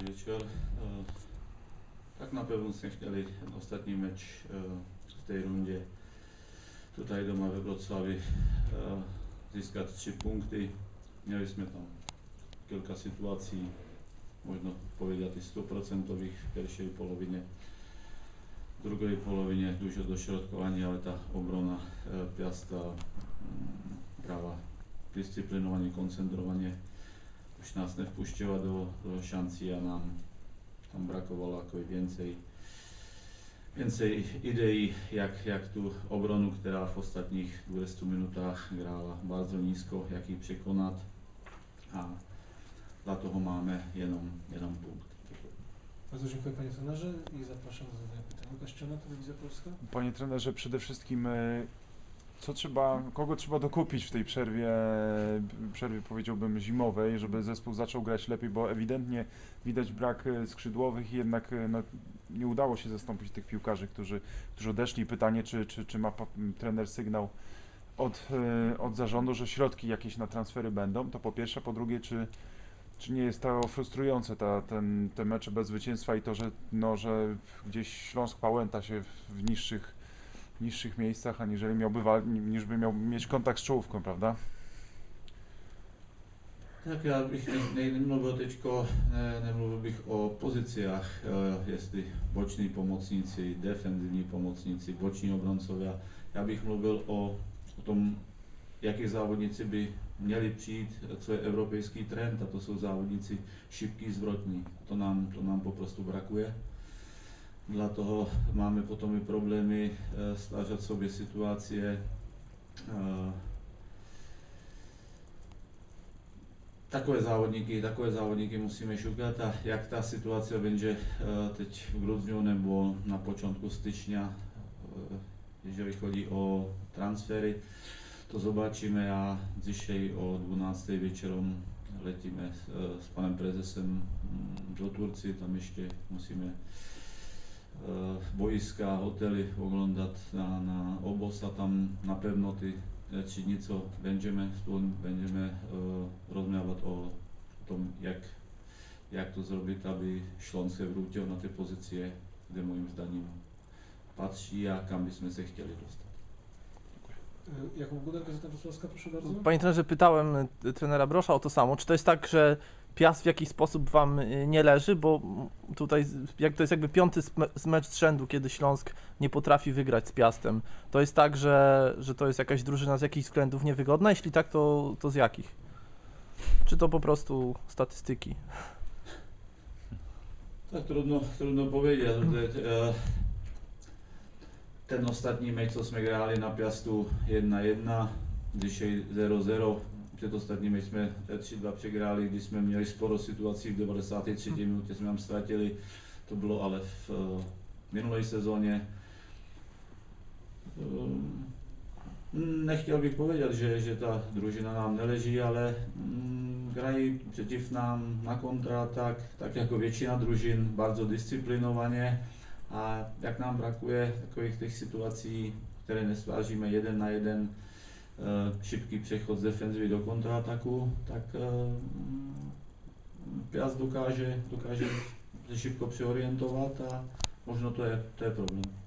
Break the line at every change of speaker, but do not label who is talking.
Dobrý večer. Eh, Tak napevno sme chceli ten ostatní meč eh, v tej runde tutaj doma ve Wrocławi eh, získať 3 punkty. Mieli sme tam kilka situácií, možno povedať i 100% v pierwszej polovině. V druhej polovině dużo dośrodkovania, ale ta obrona Piasta mm, brala disciplinovanie, koncentrovanie już nas nie wpuściła do, do a nam tam brakowało jakoś więcej, więcej idei, jak, jak tu obronu, która w ostatnich 20 minutach grała bardzo nisko, jak i przekonać, a dlatego mamy jeden, jeden punkt.
Bardzo dziękuję panie trenerze i zapraszam do zadania pytań. Łukasz Ciona, Telewizja Polska.
Panie trenerze, przede wszystkim e, co trzeba, kogo trzeba dokupić w tej przerwie, przerwie powiedziałbym zimowej, żeby zespół zaczął grać lepiej, bo ewidentnie widać brak e, skrzydłowych i jednak e, no, nie udało się zastąpić tych piłkarzy, którzy, którzy odeszli. Pytanie, czy, czy, czy ma trener sygnał od, e, od zarządu, że środki jakieś na transfery będą, to po pierwsze, po drugie, czy, czy nie jest to frustrujące ta, ten, te mecze bez zwycięstwa i to, że, no, że gdzieś Śląsk pałęta się w niższych niższych miejscach, aniżeli miałby wal- niż by miał mieć kontakt z czołówką, prawda?
Tak já bych ne, nemluvil teďko, ne, nemluvil bych o poziciách, eh, jestli boční pomocníci, defenzivní pomocníci, boční obrancovia. Já bych mluvil o, o tom, jaký závodníci by měli přijít, co je evropský trend, a to jsou závodníci šipký, zvrotní. To nám, to nám poprostu brakuje. Dla toho máme potom i problémy eh, stvářet sobě situácie, eh, takové závodníky, takové závodníky musíme šukať a jak ta situace będzie eh, teď v grudniu nebo na počátku eh, jeżeli chodzi o transfery, to zobačíme. A dzisiaj o 12 wieczorem letíme s, s panem prezesem mm, do Turcji, tam ještě musíme boiska, hotely oglądať na, na obos a tam na pewno ty e, tři dni, co będziemy spolu, będziemy e, rozmawiać o tom, jak, jak to zrobić, aby Śląsk se wrócił na te pozycje, kde moim zdaniem patří a kam byśmy se chcieli dostać.
Jakub Gudek, Gazeta Wrocławska, proszę bardzo.
Panie trenerze, pytałem trenera Brosza o to samo. Czy to jest tak, że Piast w jakiś sposób wam y, nie leży? Bo tutaj jak to jest jakby piąty sme- mecz z rzędu, kiedy Śląsk nie potrafi wygrać z Piastem. To jest tak, że, że to jest jakaś drużyna z jakichś względów niewygodna? Jeśli tak, to, to z jakich? Czy to po prostu statystyki?
Tak trudno, trudno powiedzieć. E, Ten ostatni mecz, co jsme hráli na Piastu 1-1, dzisiaj 0-0. Předostatní meč jsme 3-2 přehráli, když jsme měli sporo situací v 93. minutě jsme tam ztratili. To bylo ale v eh, minulé sezóně. Ehm, Nechtěl bych povědět, že, že ta družina nám neleží, ale mm, hrají přeciv nám na kontratak, tak jako většina družin, bardzo disciplinovaně. A jak nám brakuje takových těch situací, které nesvážíme jeden na jeden, eh, šibký přechod z defenzivy do kontrataku, tak eh, mm, Piast dokáže, dokáže se šibko přeorientovat a možno to je, to je problém.